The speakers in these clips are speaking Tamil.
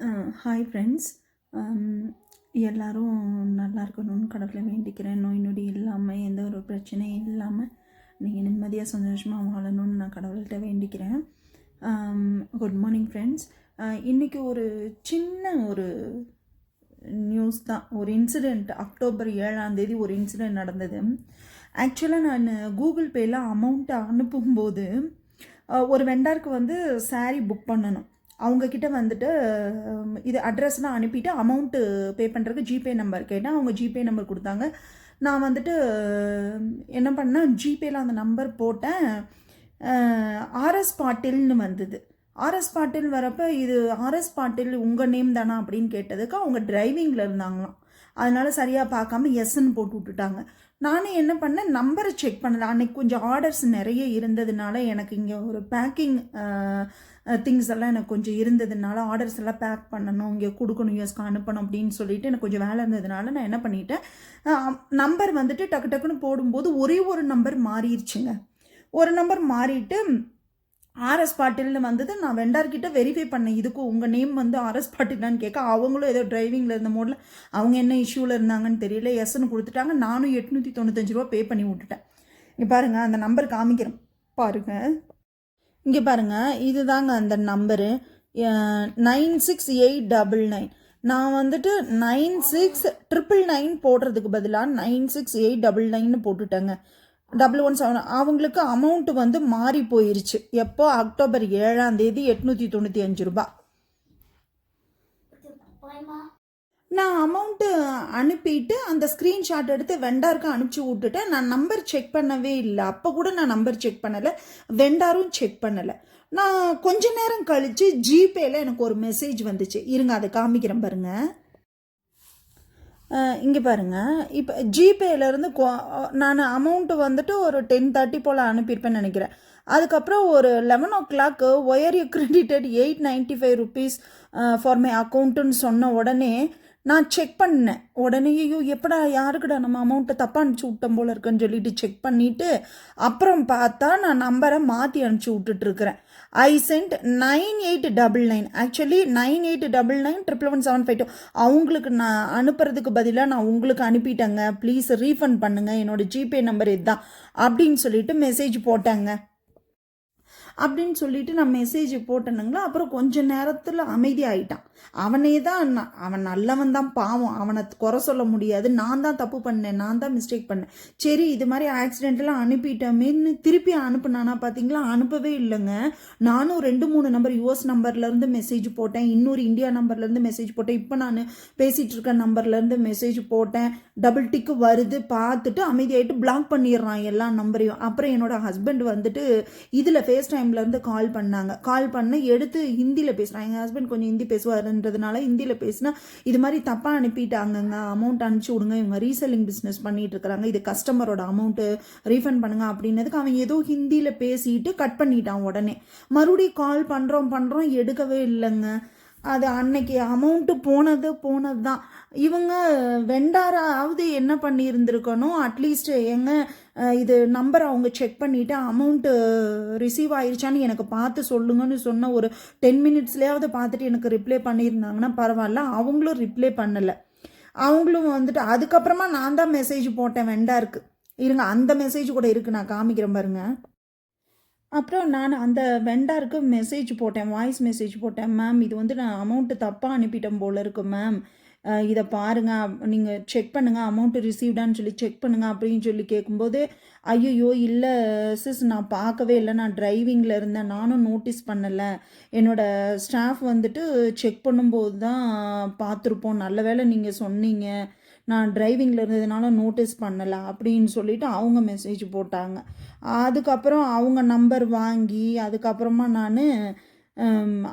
ஹாய் ஃப்ரெண்ட்ஸ் எல்லோரும் நல்லா இருக்கணும்னு கடவுளை வேண்டிக்கிறேன். நோய் நொடி இல்லாமல் எந்த ஒரு பிரச்சனையும் இல்லாமல் நீங்கள் நிம்மதியாக சந்தோஷமாக வாழணும்னு நான் கடவுள்கிட்ட வேண்டிக்கிறேன். குட் மார்னிங் ஃப்ரெண்ட்ஸ் இன்றைக்கி ஒரு சின்ன ஒரு நியூஸ் தான். ஒரு இன்சிடெண்ட் அக்டோபர் ஏழாந்தேதி ஒரு இன்சிடெண்ட் நடந்தது. ஆக்சுவலாக நான் கூகுள் பேயில் அமௌண்ட்டை அனுப்பும்போது ஒரு வெண்டாருக்கு வந்து சாரீ புக் பண்ணணும். அவங்கக்கிட்ட வந்துட்டு இது அட்ரஸ்லாம் அனுப்பிட்டு அமௌண்ட்டு பே பண்ணுறதுக்கு ஜிபே நம்பர் கேட்டால் அவங்க ஜிபே நம்பர் கொடுத்தாங்க. நான் வந்துட்டு என்ன பண்ணேன் ஜிபேயில் அந்த நம்பர் போட்டேன். ஆர்எஸ் பாட்டில்னு வந்தது. ஆர்எஸ் பாட்டில் வரப்போ இது ஆர்எஸ் பாட்டில் உங்கள் நேம் தானா அப்படின்னு கேட்டதுக்கு அவங்க டிரைவிங்கில் இருந்தாங்களாம். அதனால் சரியாக பார்க்காம எஸ்ன்னு போட்டு விட்டுட்டாங்க. நானும் என்ன பண்ணேன் நம்பரை செக் பண்ணல அன்னைக்கு கொஞ்சம் ஆர்டர்ஸ் நிறைய இருந்ததுனால எனக்கு இங்கே ஒரு பேக்கிங் திங்ஸ் எல்லாம் எனக்கு கொஞ்சம் இருந்ததுனால ஆர்டர்ஸ் எல்லாம் பேக் பண்ணணும் இங்கே கொடுக்கணும் யூஎஸ்க்கு அனுப்பணும் அப்படின்னு சொல்லிட்டு எனக்கு கொஞ்சம் வேலை இருந்ததுனால நான் என்ன பண்ணிட்டேன் நம்பர் வந்துட்டு டக்கு டக்குன்னு போடும்போது ஒரே ஒரு நம்பர் மாறிடுச்சுங்க. ஒரு நம்பர் மாறிட்டு ஆர்எஸ் பாட்டில்னு வந்தது. நான் வெண்டார்கிட்ட வெரிஃபை பண்ணேன். இதுக்கும் உங்கள் நேம் வந்து ஆர்எஸ் பாட்டிலான்னு கேட்க அவங்களும் ஏதோ டிரைவிங்கில் இருந்த மோடில் அவங்க என்ன இஷ்யூவில் இருந்தாங்கன்னு தெரியல. எஸ்ன்னு கொடுத்துட்டாங்க. நானும் எட்நூற்றி தொண்ணூத்தஞ்சு ரூபா பே பண்ணி விட்டுட்டேன். இங்கே பாருங்கள் அந்த நம்பர் காமிக்கிறேன். பாருங்கள் இங்கே பாருங்கள் இதுதாங்க அந்த number nine six eight double nine. நான் வந்துட்டு நைன் சிக்ஸ் ட்ரிபிள் நைன் போடுறதுக்கு பதிலாக நைன் சிக்ஸ் எயிட் டபுள் நைன்னு போட்டுட்டேங்க. டபுள் ஒன் செவன் அவங்களுக்கு அமௌண்ட் வந்து மாறி போயிருச்சு. எப்போ? அக்டோபர் ஏழாம் தேதி எட்நூற்றி தொண்ணூற்றி அஞ்சு ரூபா. நான் அமௌண்ட்டு அனுப்பிட்டு அந்த ஸ்க்ரீன்ஷாட் எடுத்து வெண்டாருக்கு அனுப்பிச்சி விட்டுட்டேன். நான் நம்பர் செக் பண்ணவே இல்லை. அப்போ கூட நான் நம்பர் செக் பண்ணலை. வெண்டாரும் செக் பண்ணலை. நான் கொஞ்ச நேரம் கழித்து ஜிபேயில் எனக்கு ஒரு மெசேஜ் வந்துச்சு. இருங்க அதை காமிக்கிறேன் பாருங்கள் இங்கே பாருங்கள் இப்போ ஜிபேலேருந்து நான் அமௌண்ட்டு வந்துட்டு ஒரு டென் தேர்ட்டி போல் அனுப்பியிருப்பேன்னு நினைக்கிறேன். அதுக்கப்புறம் ஒரு eleven o'clock your you credited eight ninety five rupees for my அக்கௌண்ட்டுன்னு சொன்ன உடனே நான் செக் பண்ணேன். உடனே ஐயோ எப்படா யாருக்குடா நம்ம அமௌண்ட்டை தப்பாக அனுப்பிச்சி விட்டோம் போல இருக்குன்னு சொல்லிட்டு செக் பண்ணிவிட்டு அப்புறம் பார்த்தா நான் நம்பரை மாற்றி அனுப்பிச்சி விட்டுட்ருக்குறேன் I sent nine eight double nine actually nine eight double nine triple one seven five two அவங்களுக்கு நான் அனுப்புறதுக்கு பதிலாக நான் உங்களுக்கு அனுப்பிட்டேங்க. ப்ளீஸ் ரீஃபண்ட் பண்ணுங்கள் என்னோட ஜிபே நம்பர் இதுதான். அப்படின்னு சொல்லிட்டு மெசேஜ் போட்டேங்க. அப்படின்னு சொல்லிட்டு நான் மெசேஜ் போட்டேனுங்களா? அப்புறம் கொஞ்ச நேரத்தில் அமைதியாயிட்டான். அவனே தான் அவன் நல்லவன் தான் பாவம். அவனை குறை சொல்ல முடியாது. நான் தான் தப்பு பண்ணேன். நான் தான் மிஸ்டேக் பண்ணேன். சரி இது மாதிரி ஆக்சிடென்ட்லாம் அனுப்பிட்டோமேன்னு திருப்பி அனுப்புனானா பார்த்தீங்களா அனுப்பவே இல்லைங்க. நானும் ரெண்டு மூணு நம்பர் யூஎஸ் நம்பர்லேருந்து மெசேஜ் போட்டேன். இன்னொரு இந்தியா நம்பர்லேருந்து மெசேஜ் போட்டேன். இப்போ நான் பேசிகிட்டு இருக்க நம்பர்லேருந்து மெசேஜ் போட்டேன். டபுள் டிக்கு வருது. பார்த்துட்டு அமைதியாயிட்டு பிளாக் பண்ணிடுறான் எல்லா நம்பரையும் அப்புறம் என்னோட ஹஸ்பண்ட் வந்துட்டு இதில் ஃபேஸ் டைம்லேருந்து கால் பண்ணாங்க. கால் பண்ண எடுத்து ஹிந்தியில் பேசுகிறாங்க எங்கள் ஹஸ்பண்ட் கொஞ்சம் ஹிந்தி பேசுவாருன்றதுனால ஹிந்தியில் பேசினா இது மாதிரி தப்பாக அனுப்பிட்டாங்கங்க. அமௌண்ட் அனுப்பிச்சி விடுங்க. இவங்க ரீசெல்லிங் பிஸ்னஸ் பண்ணிட்டு இருக்காங்க இது கஸ்டமரோட அமௌண்ட்டு ரீஃபண்ட் பண்ணுங்க அப்படின்னதுக்கு அவன் ஏதோ ஹிந்தியில் பேசிட்டு கட் பண்ணிட்டான் உடனே. மறுபடியும் கால் பண்ணுறோம் பண்ணுறோம் எடுக்கவே இல்லைங்க. அது அன்னைக்கு அமௌண்ட்டு போனது போனது தான் இவங்க வெண்டாராவது என்ன பண்ணியிருந்திருக்கணும்? அட்லீஸ்ட் எங்க இது நம்பர் அவங்க செக் பண்ணிவிட்டு அமௌண்ட்டு ரிசீவ் ஆயிடுச்சான்னு எனக்கு பார்த்து சொல்லுங்கன்னு சொன்ன ஒரு டென் மினிட்ஸ்லேயாவது பார்த்துட்டு எனக்கு ரிப்ளை பண்ணியிருந்தாங்கன்னா பரவாயில்ல அவங்களும் ரிப்ளை பண்ணலை. அவங்களும் வந்துட்டு அதுக்கப்புறமா நான் தான் மெசேஜ் போட்டேன் வெண்டாருக்கு இருங்க அந்த மெசேஜ் கூட இருக்குது நான் காமிக்கிறேன் பாருங்கள் அப்புறம் நான் அந்த வெண்டாருக்கு மெசேஜ் போட்டேன் வாய்ஸ் மெசேஜ் போட்டேன் மேம் இது வந்து நான் அமௌண்ட்டு தப்பாக அனுப்பிட்டேன் போல இருக்கு மேம் இதை பாருங்கள் நீங்கள் செக் பண்ணுங்கள் அமௌண்ட்டு ரிசீவ்டான்னு சொல்லி செக் பண்ணுங்கள் அப்படின்னு சொல்லி கேட்கும்போது ஐயோ இல்லை சிஸ் நான் பார்க்கவே இல்லை. நான் டிரைவிங்கில் இருந்தேன். நானும் நோட்டீஸ் பண்ணலை. என்னோடய ஸ்டாஃப் வந்துட்டு செக் பண்ணும்போது தான் பார்த்துருப்போம். நல்ல வேளை நீங்கள் சொன்னீங்க. நான் டிரைவிங்கில் இருந்ததுனால நோட்டீஸ் பண்ணலை அப்படின்னு சொல்லிட்டு அவங்க மெசேஜ் போட்டாங்க. அதுக்கப்புறம் அவங்க நம்பர் வாங்கி அதுக்கப்புறமா நான்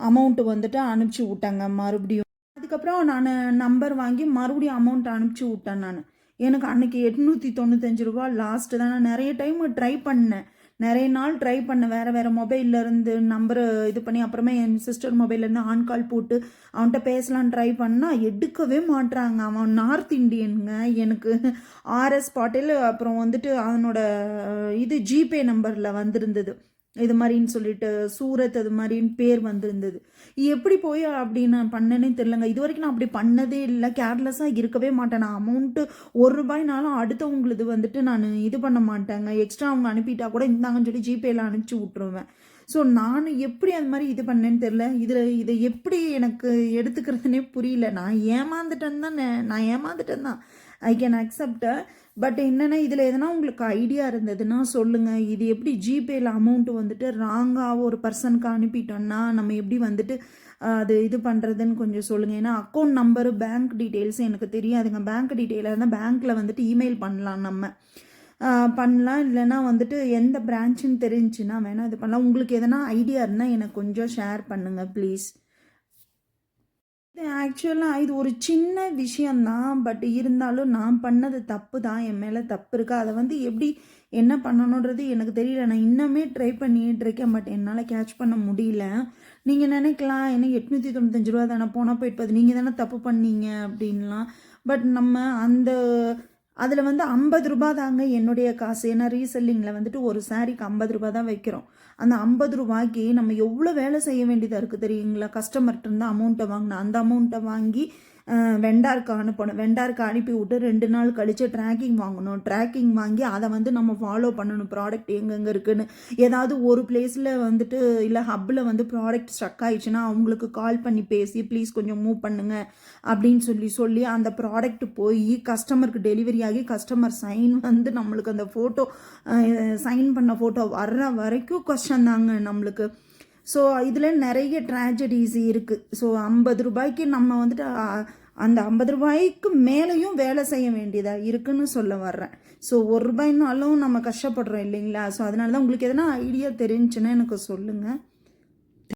அமௌண்ட்டு வந்துட்டு அனுப்பிச்சி விட்டேங்க மறுபடியும். அதுக்கப்புறம் நான் நம்பர் வாங்கி மறுபடியும் அமௌண்ட் அனுப்பிச்சி விட்டேன் நான். எனக்கு அன்றைக்கி எட்நூற்றி தொண்ணூத்தஞ்சு ரூபா லாஸ்ட்டு தான். நான் நிறைய டைம் ட்ரை பண்ணேன். நிறைய நாள் ட்ரை பண்ணேன் வேறு வேறு மொபைல்ல இருந்து நம்பரு இது பண்ணி அப்புறமே என் சிஸ்டர் மொபைல்லேருந்து ஆன் கால் போட்டு அவன்கிட்ட பேசலான்னு ட்ரை பண்ணால் எடுக்கவே மாட்றாங்க. அவன் நார்த் இண்டியனுங்க எனக்கு ஆர்எஸ் பாட்டில் அப்புறம் வந்துட்டு அவனோட இது ஜிபே நம்பரில் வந்திருந்தது. இது மாதிரின்னு சொல்லிட்டு சூரத் அது மாதிரின்னு பேர் வந்திருந்தது. எப்படி போய் அப்படி நான் பண்ணேனே தெரிலங்க இது வரைக்கும் நான் அப்படி பண்ணதே இல்லை. கேர்லெஸ்ஸாக இருக்கவே மாட்டேன். நான் அமௌண்ட்டு ஒரு ரூபாய்னாலும் அடுத்தவங்களுது வந்துட்டு நான் இது பண்ண மாட்டேங்க. எக்ஸ்ட்ரா அவங்க அனுப்பிட்டா கூட இந்தாங்கன்னு சொல்லி ஜிபேல அனுப்பிச்சி விட்ருவேன் ஸோ நான் எப்படி அது மாதிரி இது பண்ணேன்னு தெரில இதில் இதை எப்படி எனக்கு எடுத்துக்கிறதுனே புரியல. நான் ஏமாந்துட்டேன்னு தான். நான் ஏமாந்துட்டேன் தான். ஐ கேன் அக்செப்ட் பட் என்னென்னா இதில் எதனா உங்களுக்கு ஐடியா இருந்ததுன்னா சொல்லுங்கள் இது எப்படி ஜிபேயில் அமௌண்ட்டு வந்துட்டு ராங்காக ஒரு பர்சனுக்கு அனுப்பிட்டோம்னா நம்ம எப்படி வந்துட்டு அது இது பண்ணுறதுன்னு கொஞ்சம் சொல்லுங்கள் ஏன்னா அக்கௌண்ட் நம்பரு பேங்க் டீட்டெயில்ஸ் எனக்கு தெரியாதுங்க. பேங்க் டீட்டெயிலாக இருந்தால் பேங்க்கில் வந்துட்டு இமெயில் பண்ணலாம் நம்ம. பண்ணலாம். இல்லைன்னா வந்துட்டு எந்த பிரான்ச்சுன்னு தெரிஞ்சுன்னா வேணால் இது பண்ணலாம். உங்களுக்கு எதனா ஐடியா இருந்தால் எனக்கு கொஞ்சம் ஷேர் பண்ணுங்கள் ப்ளீஸ் ஆக்சுவலாக இது ஒரு சின்ன விஷயந்தான் பட் இருந்தாலும் நான் பண்ணது தப்பு தான் என் மேலே தப்பு இருக்கு. அதை வந்து எப்படி என்ன பண்ணணுன்றது எனக்கு தெரியல. நான் இன்னுமே ட்ரை பண்ணிட்டு இருக்கேன் பட் என்னால் கேட்ச் பண்ண முடியல. நீங்கள் நினைக்கலாம் என்ன எட்நூற்றி தொண்ணூத்தஞ்சு ரூபா தானே போனால் போயிட்டு பார்த்து நீங்கள் தானே தப்பு பண்ணீங்க அப்படின்லாம். பட் நம்ம அந்த அதில் வந்து ஐம்பது ரூபா தாங்க என்னுடைய காசு. ஏன்னா ரீசெல்லிங்கில் வந்துட்டு ஒரு சாரீக்கு ஐம்பது ரூபா தான் வைக்கிறோம். அந்த ஐம்பது ரூபாய்க்கு நம்ம எவ்வளோ வேலை செய்ய வேண்டியதாக இருக்குது தெரியுங்களா? கஸ்டமர்கிட்ட இருந்து அமௌண்ட்டை வாங்கினேன் அந்த அமௌண்ட்டை வாங்கி வெண்டாருக்கு அனுப்பணும் வெண்டாருக்கு அனுப்பி விட்டு ரெண்டு நாள் கழித்து ட்ராக்கிங் வாங்கணும். ட்ராக்கிங் வாங்கி அதை வந்து நம்ம ஃபாலோ பண்ணணும். ப்ராடக்ட் எங்கெங்கே இருக்குன்னு. ஏதாவது ஒரு பிளேஸில் வந்துட்டு இல்லை ஹப்பில் வந்து ப்ராடக்ட் ஸ்ட்ரக் ஆயிடுச்சுன்னா அவங்களுக்கு கால் பண்ணி பேசி ப்ளீஸ் கொஞ்சம் மூவ் பண்ணுங்க. அப்படின்னு சொல்லி சொல்லி அந்த ப்ராடக்ட் போய் கஸ்டமருக்கு டெலிவரி ஆகி கஸ்டமர் சைன் வந்து நம்மளுக்கு அந்த ஃபோட்டோ சைன் பண்ண ஃபோட்டோ வர்ற வரைக்கும் கஷ்டம் தாங்க நம்மளுக்கு. ஸோ இதில் நிறைய ட்ராஜடிஸ் இருக்குது ஸோ ஐம்பது ரூபாய்க்கு நம்ம வந்துட்டு அந்த ஐம்பது ரூபாய்க்கு மேலேயும் வேலை செய்ய வேண்டியதாக இருக்குன்னு சொல்ல வர்றேன். ஸோ ஒரு ரூபாய்னாலும் நம்ம கஷ்டப்படுறோம் இல்லைங்களா? ஸோ அதனால தான் உங்களுக்கு எதனா ஐடியா தெரிஞ்சுன்னா எனக்கு சொல்லுங்கள்